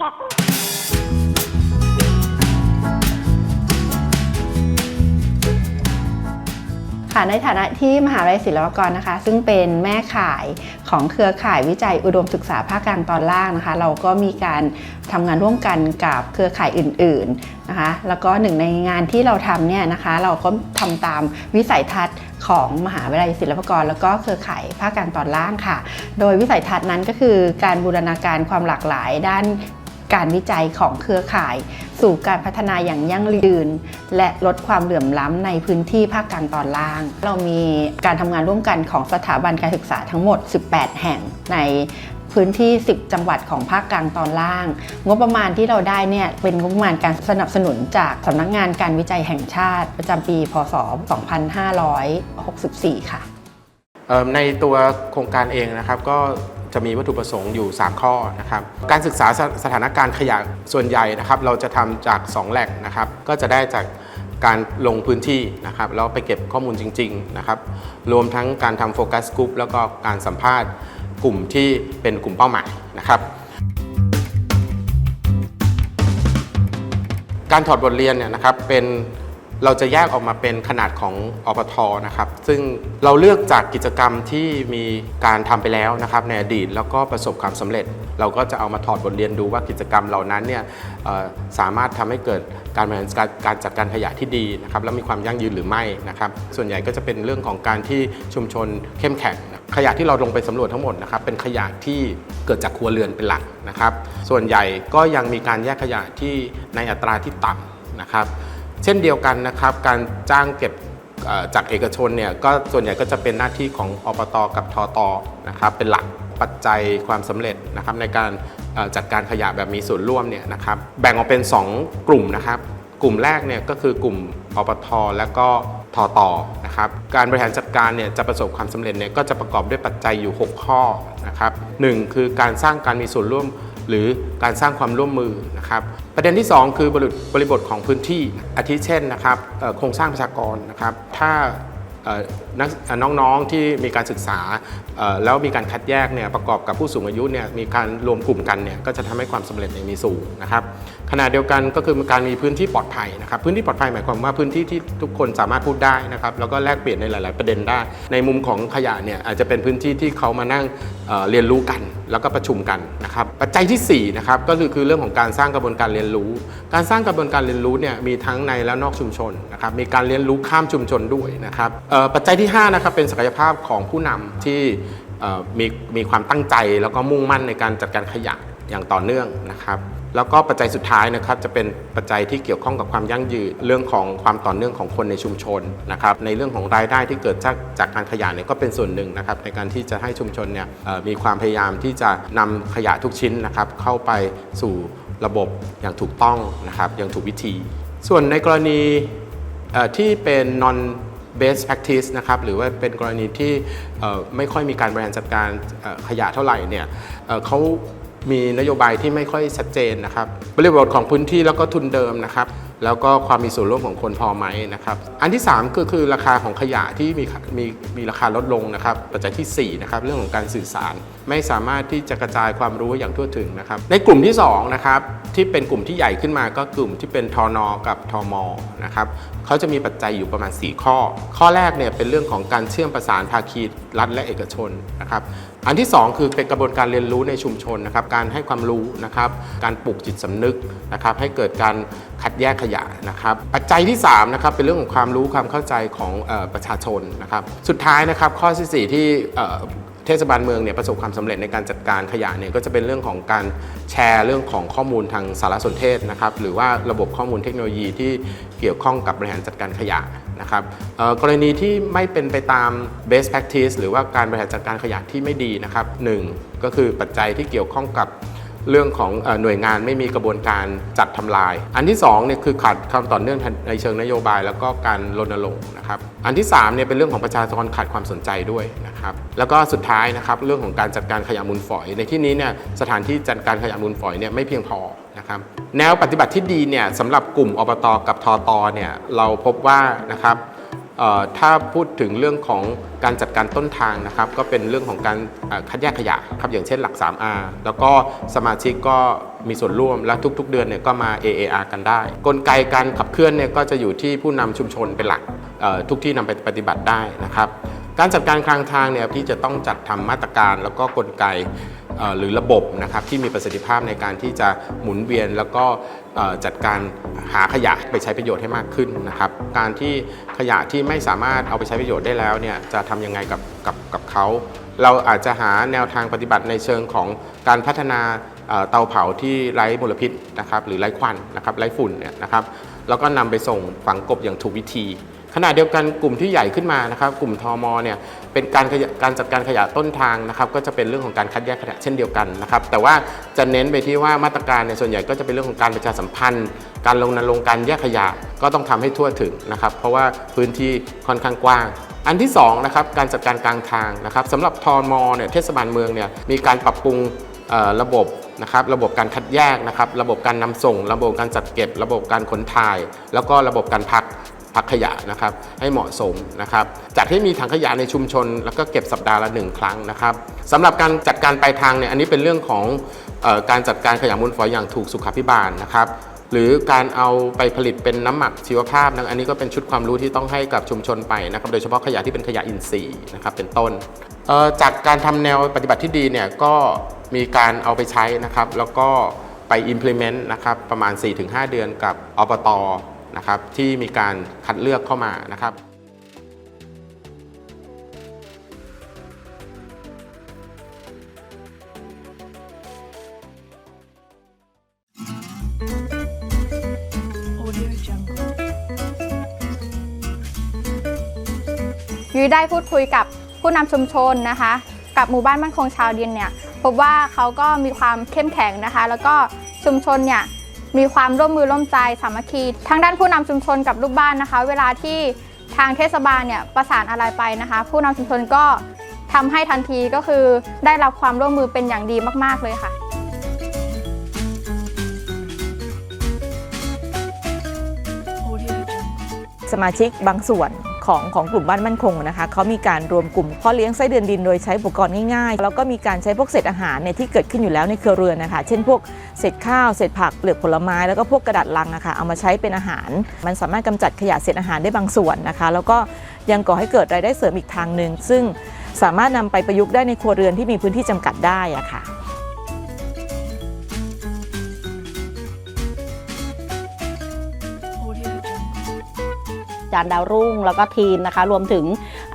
ค่ะในฐานะที่มหาลัยศิลปากรนะคะ ซึ่งเป็นแม่ข่ายของเครือข่ายวิจัยอุดมศึกษาภาคกลางตอนล่างนะคะ เราก็มีการทำงานร่วมกันกับเครือข่ายอื่น ๆนะคะ แล้วก็หนึ่งในงานที่เราทำเนี่ยนะคะ เราก็ทำตามวิสัยทัศน์ของมหาวิทยาลัยศิลปากร แล้วก็เครือข่ายภาคกลางตอนล่างค่ะ โดยวิสัยทัศน์นั้นก็คือการบูรณาการความหลากหลายด้าน การวิจัยของเครือข่าย สู่การพัฒนาอย่างยั่งยืน และลดความเหลื่อมล้ำในพื้นที่ภาคกลางตอนล่าง เรามีการทำงานร่วมกันของสถาบันการศึกษาทั้งหมด 18 แห่งในพื้นที่ 10 จังหวัดของภาคกลางตอนล่าง งบประมาณที่เราได้เนี่ยเป็นงบประมาณการสนับสนุนจากสำนักงานการวิจัยแห่งชาติ ประจำปี พศ 2564 ค่ะในตัวโครงการเองนะครับก็ จะมีวัตถุประสงค์อยู่ 3 ข้อนะครับการศึกษาสสถานการณ์ขยะส่วนใหญ่นะครับเราจะทำจาก 2 แหล่งนะครับก็จะได้จากการลงพื้นที่นะครับแล้วไปเก็บข้อมูลจริงๆนะครับรวมทั้งการทำโฟกัสกลุ่มแล้วก็การสัมภาษณ์กลุ่มที่เป็นกลุ่มเป้าหมายนะครับการถอดบทเรียนเนี่ยนะครับเป็น เราจะแยกออกมาเป็นขนาดของอปทนะครับ ซึ่งเราเลือกจากกิจกรรมที่มีการทำไปแล้วนะครับในอดีตแล้วก็ประสบความสำเร็จ เราก็จะเอามาถอดบทเรียนดูว่ากิจกรรมเหล่านั้นเนี่ยสามารถทำให้เกิดการบริหารการการจัดการขยะที่ดีนะครับแล้วมีความยั่งยืนหรือไม่นะครับ ส่วนใหญ่ก็จะเป็นเรื่องของการที่ชุมชนเข้มแข็งขยะที่เราลงไปสำรวจทั้งหมดนะครับเป็นขยะที่เกิดจากครัวเรือนเป็นหลักนะครับ ส่วนใหญ่ก็ยังมีการแยกขยะที่ในอัตราที่ต่ำนะครับ เช่นเดียวกันนะครับ การจ้างเก็บจากเอกชนเนี่ยก็ส่วนใหญ่ก็จะเป็นหน้าที่ของอปตกับทอตนะครับเป็นหลักปัจจัยความสำเร็จนะครับในการจัดการขยะแบบมีส่วนร่วมเนี่ยนะครับแบ่งออกเป็น 2 กลุ่มนะครับกลุ่มแรกเนี่ยก็คือกลุ่มอปทและก็ทอตนะครับการบริหารจัดการเนี่ยจะประสบความสำเร็จเนี่ยก็จะประกอบด้วยปัจจัยอยู่ 6 ข้อนะครับหนึ่งคือการสร้างการมีส่วนร่วม หรือการสร้างความร่วมมือนะครับ ประเด็นที่ 2 คือบริบทของพื้นที่อาทิเช่นนะครับโครงสร้างประชากรนะครับ ถ้า นักน้องๆที่มีการศึกษาแล้วมีการคัดแยกเนี่ยประกอบกับผู้สูงอายุเนี่ยมีการรวมกลุ่มกันเนี่ยก็จะทำให้ความสำเร็จมีสูงนะครับขณะเดียวกันก็คือการมีพื้นที่ปลอดภัยนะครับพื้นที่ปลอดภัยหมายความว่าพื้นที่ที่ทุกคนสามารถพูดได้นะครับแล้วก็แลกเปลี่ยนในหลาย ๆ ประเด็นได้ ในมุมของขยะเนี่ยอาจจะเป็นพื้นที่ที่เขามานั่งเเรียนรู้กันแล้วก็ประชุมกันนะครับปัจจัยที่4นะครับก็คือคือเรื่องของการสร้างกระบวนการเรียนรู้ การสร้างกระบวนการเรียนรู้เนี่ยมีทั้งในและนอกชุมชนนะครับมีการเรียนรู้ข้ามชุมชนด้วยนะครับเปัจจัยที่ 5 นะครับ เป็นศักยภาพของผู้นำที่มีมีความตั้งใจแล้วก็มุ่งมั่นในการจัดการขยะอย่างต่อเนื่องนะครับแล้วก็ปัจจัยสุดท้ายนะครับจะเป็นปัจจัยที่เกี่ยวข้องกับความยั่งยืนเรื่องของความต่อเนื่องของคนในชุมชนนะครับในเรื่องของรายได้ที่เกิดจากจากการขยะเนี่ยก็เป็นส่วนหนึ่งนะครับในการที่จะให้ชุมชนเนี่ยมีความพยายามที่จะนำขยะทุกชิ้นนะครับเข้าไปสู่ระบบอย่างถูกต้องนะครับอย่างถูกวิธี ส่วนในกรณีที่เป็น non best practice นะครับหรือว่าเป็นกรณีที่ไม่ค่อยมีการบริหารจัดการขยะเท่าไหร่เนี่ยเขา มีนโยบายที่ไม่ค่อยชัดเจนนะครับบริบทของพื้นที่แล้วก็ทุนเดิมนะครับ แล้วก็ความมีส่วนร่วมของคนพอไหมนะครับ อันที่3ก็คือราคาของขยะที่มีมีมีราคาลดลงนะครับ ปัจจัยที่4นะครับเรื่องของการสื่อสารไม่สามารถที่จะกระจายความรู้อย่างทั่วถึงนะครับ ในกลุ่มที่2นะครับที่เป็นกลุ่มที่ใหญ่ขึ้นมาก็กลุ่มที่เป็นทอนอกับทอมอนะครับเขาจะมีปัจจัยอยู่ประมาณ 4 ข้อ ข้อแรกเนี่ยเป็นเรื่องของการเชื่อมประสานภาคีรัฐและเอกชนนะครับ อันที่ 2 คือเป็นกระบวนการเรียนรู้ในชุมชนนะครับการให้ความรู้นะครับการปลูกจิตสำนึกนะครับให้เกิดการคัดแยกขยะนะครับปัจจัยที่3นะครับเป็นเรื่องของความรู้ความเข้าใจของออประชาชนนะครับสุดท้ายนะครับข้อที่4ที่เอ่เทศบาลเมืองเนี่ยประสบความสำเร็จในการจัดการขยะเนี่ยก็จะเป็นเรื่องของการแชร์เรื่องของข้อมูลทางสารสนเทศนะครับหรือว่าระบบข้อมูลเทคโนโลยีที่เกี่ยวข้องกับบริหารจัดการขยะ นะครับกรณีที่ไม่เป็นไปตาม best practice หรือว่าการบริหารจัดการขยะที่ไม่ดีนะครับหนึ่งก็คือปัจจัยที่เกี่ยวข้องกับ เรื่องของหน่วยงานไม่มีกระบวนการจัดทำลาย อันที่2เนี่ยคือขาดความต่อเนื่องในเชิงนโยบาย แล้วก็การรณรงค์นะครับอันที่3เนี่ยเป็นเรื่องของประชาชนขาดความสนใจด้วยนะครับแล้วก็สุดท้ายนะครับเรื่องของการจัดการขยะมูลฝอย ในที่นี้เนี่ยสถานที่จัดการขยะมูลฝอยเนี่ยไม่เพียงพอนะครับแนวปฏิบัติที่ดีเนี่ยสำหรับกลุ่มอบตกับทอตเนี่ยเราพบว่านะครับ ถ้าพูดถึงเรื่องของการจัดการต้นทางนะครับก็เป็นเรื่องของการคัดแยกขยะครับอย่างเช่นหลัก 3R แล้วก็สมาชิกก็มีส่วนร่วมและทุกๆ เดือนเนี่ยก็มา AAR กันได้ กลไกการขับเคลื่อนเนี่ยก็จะอยู่ที่ผู้นำชุมชนเป็นหลักทุกที่นำไปปฏิบัติได้นะครับ การจัดการกลางทางเนี่ยที่จะต้องจัดทำมาตรการแล้วก็กลไก หรือระบบนะครับที่มีประสิทธิภาพในการที่จะหมุนเวียน แล้วก็จัดการหาขยะไปใช้ประโยชน์ให้มากขึ้นนะครับ การที่ขยะที่ไม่สามารถเอาไปใช้ประโยชน์ได้แล้วเนี่ยจะทำยังไงกับกับกับเขาเราอาจจะหาแนวทางปฏิบัติในเชิงของการพัฒนาเตาเผาที่ไร้มลพิษนะครับหรือไร้ควันนะครับไร้ฝุ่นเนี่ยนะครับแล้วก็นำไปส่งฝังกบอย่างถูกวิธี ขณะเดียวกันกลุ่มที่ใหญ่ขึ้นมานะครับ กลุ่มทอมเนี่ยเป็นการขยะการจัดการขยะต้นทางนะครับ ก็จะเป็นเรื่องของการคัดแยกขยะเช่นเดียวกันนะครับ แต่ว่าจะเน้นไปที่ว่ามาตรการในยส่วนใหญ่ก็จะเป็นเรื่องของการประชาสัมพันธ์ การลงนรงการแยกขยะก็ต้องทำให้ทั่วถึงนะครับ เพราะว่าพื้นที่ค่อนข้างกว้างอันที่สองนะครับการจัดการกลางทางนะครับสำหรับทอมเนี่ยเทศบาลเมืองเนี่ยมีการปรับปรุงระบบนะครับระบบการคัดแยกนะครับระบบการนำส่ง ระบบการจัดเก็บ ระบบการขนถ่าย แล้วก็ระบบการพัก พักขยะนะครับให้เหมาะสมนะครับจัดให้มีถังขยะในชุมชน แล้วก็เก็บสัปดาห์ละหนึ่งครั้งนะครับสำหรับการจัดการปลายทางเนี่ยอันนี้เป็นเรื่องของออการจัดการขยะมูลฝอยอย่างถูกสุขาภิบาลนะครับหรือการเอาไปผลิตเป็นน้ำหมักชีวภาพนะอันนี้ก็เป็นชุดความรู้ที่ต้องให้กับชุมชนไปนะครับโดยเฉพาะขยะที่เป็นขยะอินทรีย์นะครับเป็นต้น จากการทำแนวปฏิบัติที่ดีเนี่ยก็มีการเอาไปใช้นะครับ แล้วก็ไป implement นะครับประมาณ 4-5 เดือนกับอบต นะครับที่มีการคัดเลือกเข้ามานะครับ Audio Jungle. ยุ้ยได้พูดคุยกับผู้นำชุมชนนะคะ กับหมู่บ้านมั่นคงชาวดินเนี่ยพบว่าเขาก็มีความเข้มแข็งนะคะ แล้วก็ชุมชนเนี่ย มีความร่วมมือร่วมใจสามัคคีทั้งด้านผู้นำชุมชนกับลูกบ้านนะคะ เวลาที่ทางเทศบาลเนี่ยประสานอะไรไปนะคะ ผู้นำชุมชนก็ทำให้ทันทีก็คือได้รับความร่วมมือเป็นอย่างดีมาก ๆ เลยค่ะสมาชิกบางส่วน ของของกลุ่มบ้านมั่นคงนะคะเขามีการรวมกลุ่มเพาะเลี้ยงไส้เดือนดินโดยใช้อุปกรณ์ง่ายๆ แล้วก็มีการใช้พวกเศษอาหารเนี่ยที่เกิดขึ้นอยู่แล้วในเครือเรือนนะคะ เช่นพวกเศษข้าวเศษผักเปลือกผลไม้แล้วก็พวกกระดาษลังนะคะเอามาใช้เป็นอาหาร มันสามารถกำจัดขยะเศษอาหารได้บางส่วนนะคะ แล้วก็ยังก่อให้เกิดรายได้เสริมอีกทางหนึ่งซึ่งสามารถนำไปประยุกต์ได้ในครัวเรือนที่มีพื้นที่จำกัดได้อะค่ะ จานดาวรุ่ง แล้วก็ทีมนะคะ รวมถึง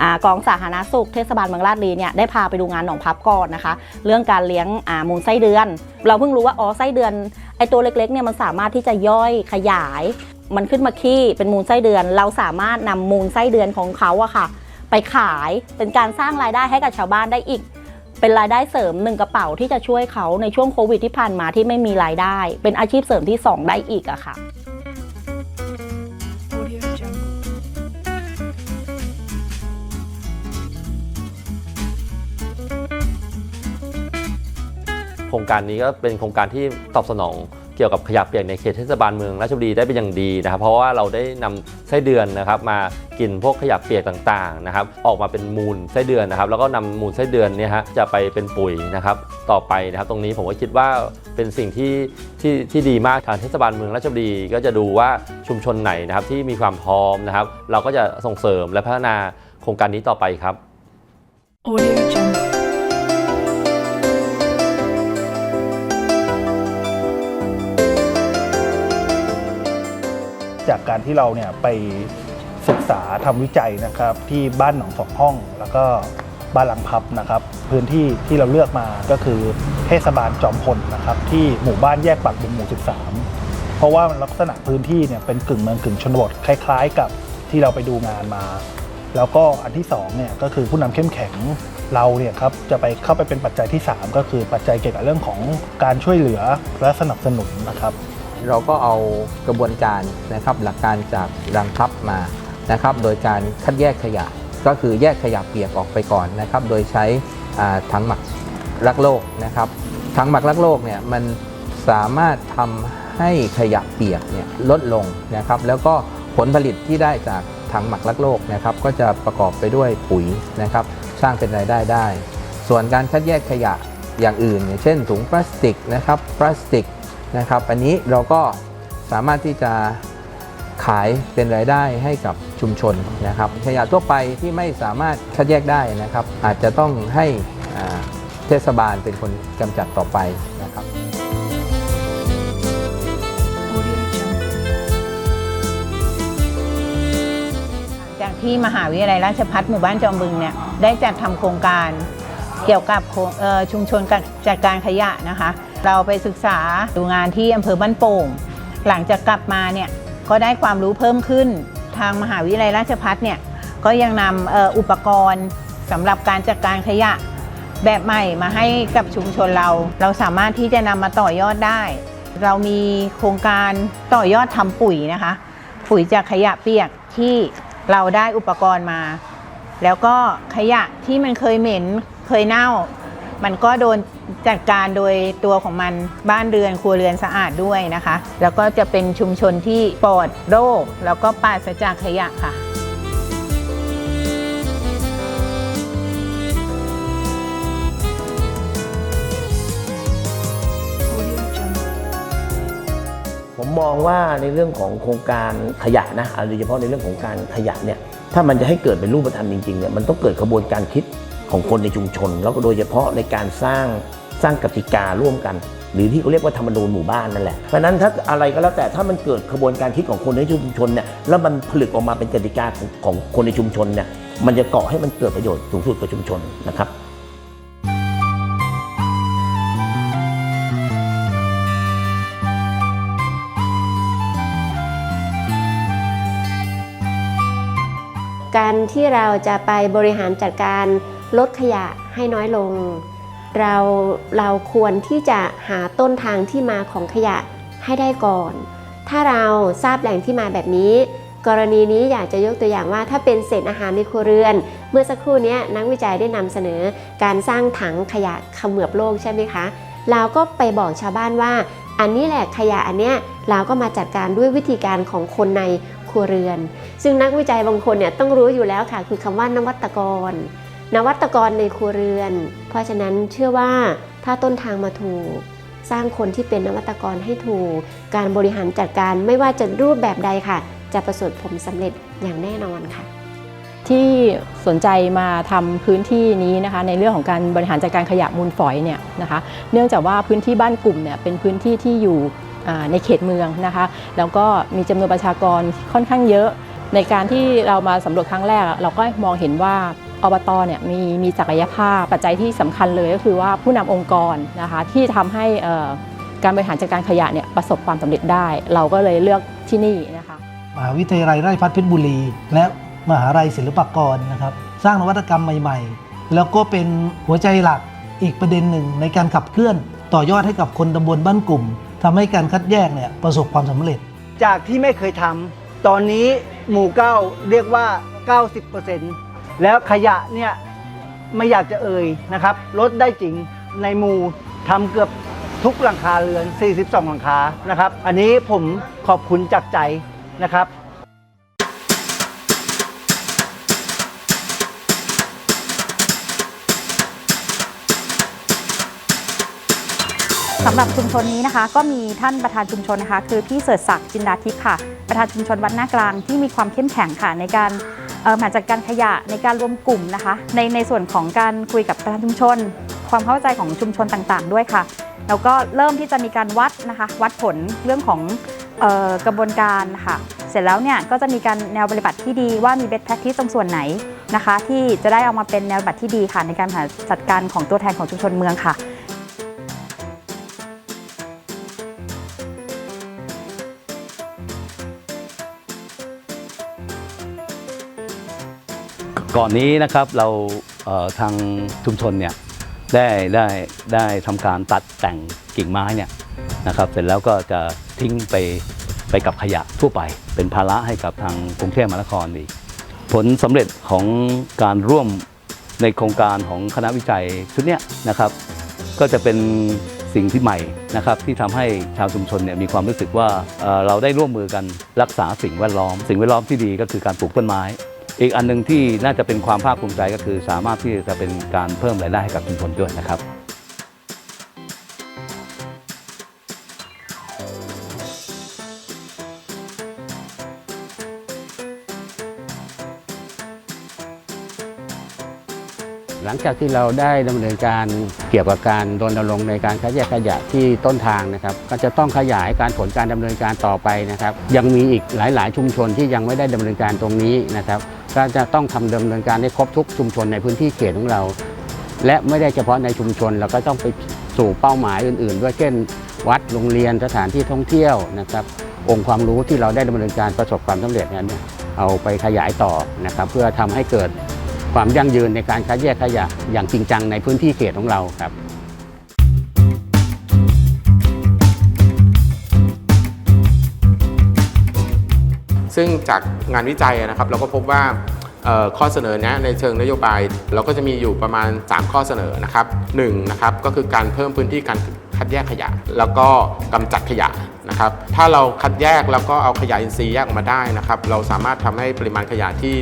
อกองสาธารณสุขเทศบาลเมืองลาดลีเนี่ยได้พาไปดูงานหนองพับก่อนนะคะ เรื่องการเลี้ยงมูลไส้เดือน เราเพิ่งรู้ว่าอ๋อไส้เดือนไอตัวเล็กๆเนี่ยมันสามารถที่จะย่อยขยาย มันขึ้นมาขี้เป็นมูลไส้เดือน เราสามารถนำมูลไส้เดือนของเขาอะค่ะ ไปขายเป็นการสร้างรายได้ให้กับชาวบ้านได้อีกเป็นรายได้เสริมหนึ่งกระเป๋าที่จะช่วยเขาในช่วงโควิดที่ผ่านมาที่ไม่มีรายได้ เป็นอาชีพเสริมที่สองได้อีกอะค่ะ ครงการนี้ก็เป็นโครงการที่ตอบสนองเกี่ยวกับขยะเปียกในเขตเทศบาลเมืองราชบุรีได้เป็นอย่างดีนะครับ เพราะว่าเราได้นำไส้เดือนนะครับ มากินพวกขยะเปียกต่างๆนะครับ ออกมาเป็นมูลไส้เดือนนะครับ แล้วก็นำมูลไส้เดือนเนี่ยฮะจะไปเป็นปุ๋ยนะครับ ต่อไปนะครับ ตรงนี้ผมก็คิดว่าเป็นสิ่งที่ที่ที่ดีมากทางเทศบาลเมืองราชบุรีก็จะดูว่าชุมชนไหนนะครับที่มีความพร้อมนะครับ เราก็จะส่งเสริมและพัฒนาโครงการนี้ต่อไปครับ Audio จากการที่เราเนี่ยไปศึกษาทำวิจัยนะครับที่บ้านหนองสองห้อง แล้วก็บ้านหลังพับนะครับ พื้นที่ที่เราเลือกมาก็คือเทศบาลจอมพลนะครับ ที่หมู่บ้านแยกปากบุงหมู่ 13 เพราะว่าลักษณะพื้นที่เนี่ยเป็นกึ่งเมืองกึ่งชนบทคล้ายๆ กับที่เราไปดูงานมา แล้วก็อันที่สองเนี่ยก็คือผู้นำเข้มแข็งเราเนี่ยครับจะไปเข้าไปเป็นปัจจัยที่ 3 ก็คือปัจจัยเกี่ยวกับเรื่องของการช่วยเหลือและสนับสนุนนะครับ เราก็เอากระบวนการนะครับหลักการจากรังพับมานะครับโดยการคัดแยกขยะ ก็คือแยกขยะเปียกออกไปก่อนนะครับโดยใช้ถังหมักรักโลกนะครับถังหมักรักโลกเนี่ยมันสามารถทำให้ขยะเปียกเนี่ยลดลงนะครับแล้วก็ผลผลิตที่ได้จากถังหมักรักโลกนะครับก็จะประกอบไปด้วยปุ๋ยนะครับสร้างเป็นรายได้ได้ ส่วนการคัดแยกขยะอย่างอื่น เช่นถุงพลาสติกนะครับพลาสติก นะครับ อันนี้เราก็สามารถที่จะขายเป็นรายได้ให้กับชุมชนนะครับขยะทั่วไปที่ไม่สามารถคัดแยกได้นะครับ อาจจะต้องให้เทศบาลเป็นคนกำจัดต่อไปนะครับจากที่มหาวิทยาลัยราชภัฏหมู่บ้านจอมบึงเนี่ยได้จัดทำโครงการเกี่ยวกับชุมชนการจัดการขยะนะคะ เราไปศึกษาดูงานที่อำเภอบ้านโป่ง หลังจากกลับมาเนี่ยก็ได้ความรู้เพิ่มขึ้น ทางมหาวิทยาลัยราชภัฏเนี่ยก็ยังนำอออุปกรณ์สำหรับการจัดการขยะแบบใหม่มาให้กับชุมชนเรา เราสามารถที่จะนำมาต่อยอดได้ เรามีโครงการต่อยอดทำปุ๋ยนะคะ ปุ๋ยจากขยะเปียกที่เราได้อุปกรณ์มา แล้วก็ขยะที่มันเคยเหม็นเคยเน่า มันก็โดนจัดการโดยตัวของมันบ้านเรือนครัวเรือนสะอาดด้วยนะคะ แล้วก็จะเป็นชุมชนที่ปลอดโรค แล้วก็ปราศจากขยะค่ะผมมองว่าในเรื่องของโครงการขยะนะโดยเฉพาะในเรื่องของการขยะเนี่ยถ้ามันจะให้เกิดเป็นรูปธรรมจริงๆเนี่ยมันต้องเกิดกระบวนการคิด ของคนในชุมชน แล้วก็โดยเฉพาะในการสร้างสร้างกติการ่วมกัน หรือที่เขาเรียกว่าธรรมนูญหมู่บ้านนั่นแหละเพราะนั้นถ้าอะไรก็แล้วแต่ถ้ามันเกิดกระบวนการคิดของคนในชุมชนเนี่ยแล้วมันผลึกออกมาเป็นกติกาของของคนในชุมชนเนี่ยมันจะเกาะให้มันเกิดประโยชน์สูงสุดกับชุมชนนะครับการที่เราจะไปบริหารจัดการ ลดขยะให้น้อยลง เราเราควรที่จะหาต้นทางที่มาของขยะให้ได้ก่อน ถ้าเราทราบแหล่งที่มาแบบนี้ กรณีนี้อยากจะยกตัวอย่างว่าถ้าเป็นเศษอาหารในครัวเรือน เมื่อสักครู่นี้นักวิจัยได้นำเสนอการสร้างถังขยะเขมือบโลกใช่ไหมคะ เราก็ไปบอกชาวบ้านว่า อันนี้แหละขยะอันเนี้ยเราก็มาจัดการด้วยวิธีการของคนในครัวเรือน ซึ่งนักวิจัยบางคนเนี่ยต้องรู้อยู่แล้วค่ะ คือคำว่านวัตกร นวัตกรในครัวเรือน เพราะฉะนั้นเชื่อว่าถ้าต้นทางมาถูก สร้างคนที่เป็นนวัตกรให้ถูก การบริหารจัดการไม่ว่าจะรูปแบบใดค่ะ จะประสบผลสำเร็จอย่างแน่นอนค่ะที่สนใจมาทำพื้นที่นี้นะคะในเรื่องของการบริหารจัดการขยะมูลฝอยเนี่ยนะคะเนื่องจากว่าพื้นที่บ้านกลุ่มเนี่ยเป็นพื้นที่ที่อยู่ในเขตเมืองนะคะแล้วก็มีจำนวนประชากรค่อนข้างเยอะ ในการที่เรามาสำรวจครั้งแรก เราก็มองเห็นว่า อบตเนี่ยมีมีศักยภาพปัจจัยที่สำคัญเลยก็คือว่าผู้นำองค์กรนะคะที่ทำให้เอ่อการบริหารจัดการขยะเนี่ยประสบความสำเร็จได้ เราก็เลยเลือกที่นี่นะคะมหาวิทยาลัยราชภัฏเพชรบุรี และมหาลัยศิลปากรนะครับ สร้างนวัตกรรมใหม่ๆ แล้วก็เป็นหัวใจหลักอีกประเด็นหนึ่งในการขับเคลื่อนต่อยอดให้กับคนตำบลบ้านกลุ่มทำให้การคัดแยกเนี่ยประสบความสำเร็จ จากที่ไม่เคยทำตอนนี้หมู่9เรียกว่า 90% แล้วขยะเนี่ยไม่อยากจะเอ่ยนะครับลดได้จริงในมู่ทำเกือบทุกหลังคาเรือน 42 หลังคานะครับ อันนี้ผมขอบคุณจากใจนะครับสำหรับชุมชนนี้นะคะ ก็มีท่านประธานชุมชนนะคะ คือพี่เสิร์ชศักดิ์จินดาทิพย์ค่ะ ประธานชุมชนวัดหน้ากลางที่มีความเข้มแข็งค่ะในการ เอ่ารจัดการขยะในการรวมกลุ่มนะคะ ในในส่วนของการคุยกับประธานชุมชน ความเข้าใจของชุมชนต่างๆ ด้วยค่ะ แล้วก็เริ่มที่จะมีการวัดนะคะ วัดผลเรื่องของออกระบวนการค่ะ เสร็จแล้วเนี่ยก็จะมีการแนวปฏิบัติที่ดีว่ามี best practice ตรงส่วนไหนนะคะ ที่จะได้เอามาเป็นแนวปฏิบัติที่ดีค่ะในการจัดการของตัวแทนของชุมชนเมืองค่ะ ก่อนนี้นะครับเราเทางชุมชนเนี่ยได้ได้ได้ทำการตัดแต่งกิ่งไม้เนี่ยนะครับ เสร็จแล้วก็จะทิ้งไปไปกับขยะทั่วไป เป็นภาระให้กับทางกรุงเทพมหานครอีกผลสำเร็จของการร่วมในโครงการของคณะวิจัยชุดนี้นะครับ ก็จะเป็นสิ่งที่ใหม่นะครับที่ทำให้ชาวชุมชนเนี่ยมีความรู้สึกว่าเราได้ร่วมมือกันรักษาสิ่งแวดล้อม สิ่งแวดล้อมที่ดีก็คือการปลูกต้นไม้ อีกอันหนึ่งที่น่าจะเป็นความภาคภูมิใจก็คือ สามารถที่จะเป็นการเพิ่มรายได้ให้กับชุมชนด้วยนะครับหลังจากที่เราได้ดำเนินการเกี่ยวกับการรณรงค์ในการคัดแยกขยะที่ต้นทางนะครับ ก็จะต้องขยายการผลการดำเนินการต่อไปนะครับ ยังมีอีกหลาย ๆ ชุมชนที่ยังไม่ได้ดำเนินการตรงนี้นะครับ ก็จะต้องทำดำเนินการให้ครบทุกชุมชนในพื้นที่เขตของเรา และไม่ได้เฉพาะในชุมชนเราก็ต้องไปสู่เป้าหมายอื่น ๆ ด้วยเช่น วัดโรงเรียนสถานที่ท่องเที่ยวนะครับ องค์ความรู้ที่เราได้ดำเนินการประสบความสำเร็จนั้นเนี่ยเอาไปขยายต่อนะครับ เพื่อทำให้เกิดความยั่งยืนในการคัดแยกขยะอย่างจริงจังในพื้นที่เขตของเราครับ ซึ่งจากงานวิจัยนะครับเราก็พบว่าข้อเสนอแนะในเชิงนโยบาย เราก็จะมีอยู่ประมาณ 3 ข้อเสนอนะครับหนึ่งนะครับก็คือการเพิ่มพื้นที่การคัดแยกขยะ แล้วก็กำจัดขยะนะครับถ้าเราคัดแยกแล้วก็เอาขยะอินทรีย์แยกออกมาได้นะครับเราสามารถทำให้ปริมาณขยะที่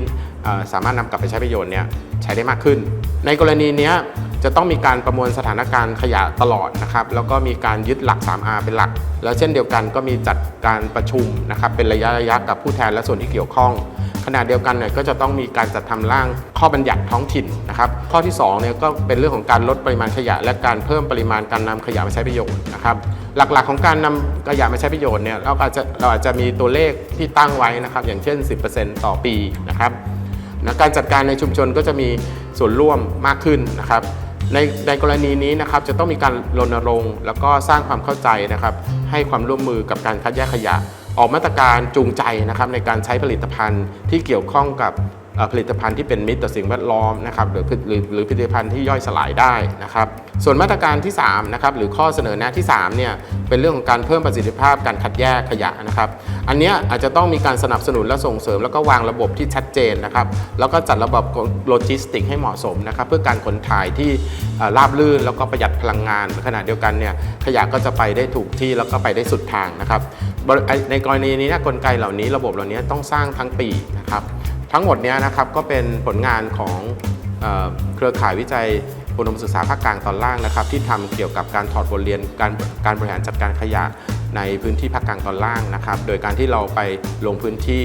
สามารถนำกลับไปใช้ประโยชน์เนี่ยใช้ได้มากขึ้น ในกรณีเนี้ย จะต้องมีการประมวลสถานการณ์ขยะตลอดนะครับแล้วก็มีการยึดหลัก 3R เป็นหลัก แล้วเช่นเดียวกันก็มีจัดการประชุมนะครับเป็นระยะระยะกับผู้แทนและส่วนที่เกี่ยวข้อง ขณะเดียวกันเนี่ยก็จะต้องมีการจัดทำร่างข้อบัญญัติท้องถิ่นนะครับข้อที่2เนี่ยก็เป็นเรื่องของการลดปริมาณขยะ และการเพิ่มปริมาณการนำขยะมาใช้ประโยชน์นะครับหลักๆของการนำขยะมาใช้ประโยชน์เนี่ยเราอาจจะเราอาจจะมีตัวเลขที่ตั้งไว้นะครับอย่างเช่น 10%ต่อปีนะครับนะการจัดการในชุมชนก็จะมีส่วนร่วมมากขึ้นนะครับ ในในกรณีนี้นะครับจะต้องมีการรณรงค์แล้วก็สร้างความเข้าใจนะครับ ให้ความร่วมมือกับการคัดแยกขยะ ออกมาตรการจูงใจนะครับในการใช้ผลิตภัณฑ์ที่เกี่ยวข้องกับ ผลิตภัณฑ์ที่เป็นมิตรต่อสิ่งแวดล้อมนะครับหรือหรือผลิตภัณฑ์ที่ย่อยสลายได้นะครับ ส่วนมาตรการที่3นะครับหรือข้อเสนอแนะที่3เนี่ยเป็นเรื่องของการเพิ่มประสิทธิภาพการคัดแยกขยะนะครับ อันนี้อาจจะต้องมีการสนับสนุนและส่งเสริม แล้วก็วางระบบที่ชัดเจนนะครับ แล้วก็จัดระบบโลจิสติกให้เหมาะสมนะครับ เพื่อการขนถ่ายที่ราบรื่นแล้วก็ประหยัดพลังงานขณะเดียวกันเนี่ยขยะก็จะไปได้ถูกที่แล้วก็ไปได้สุดทางนะครับ ในกรณีนี้นะกลไกเหล่านี้ระบบเหล่านี้ต้องสร้างทั้งปีนะครับ ทั้งหมดนี้นะครับก็เป็นผลงานของเอเครือข่ายวิจัยอุดมศึกษาภาคกลางตอนล่างนะครับ ที่ทำเกี่ยวกับการถอดบทเรียนการการบริหารจัดการขยะในพื้นที่ภาคกลางตอนล่างนะครับ โดยการที่เราไปลงพื้นที่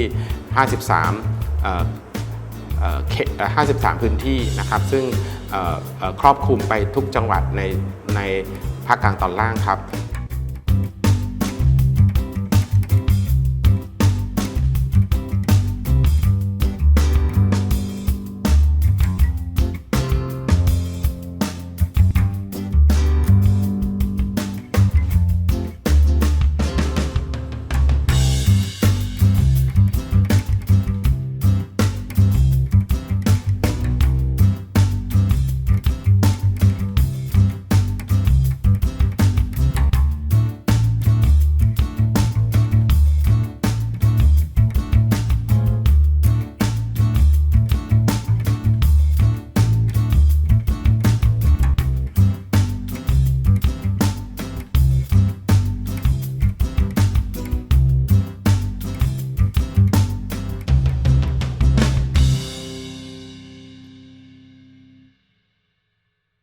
53เขต53 พื้นที่นะครับ ซึ่งครอบคลุมไปทุกจังหวัดในในภาคกลางตอนล่างครับ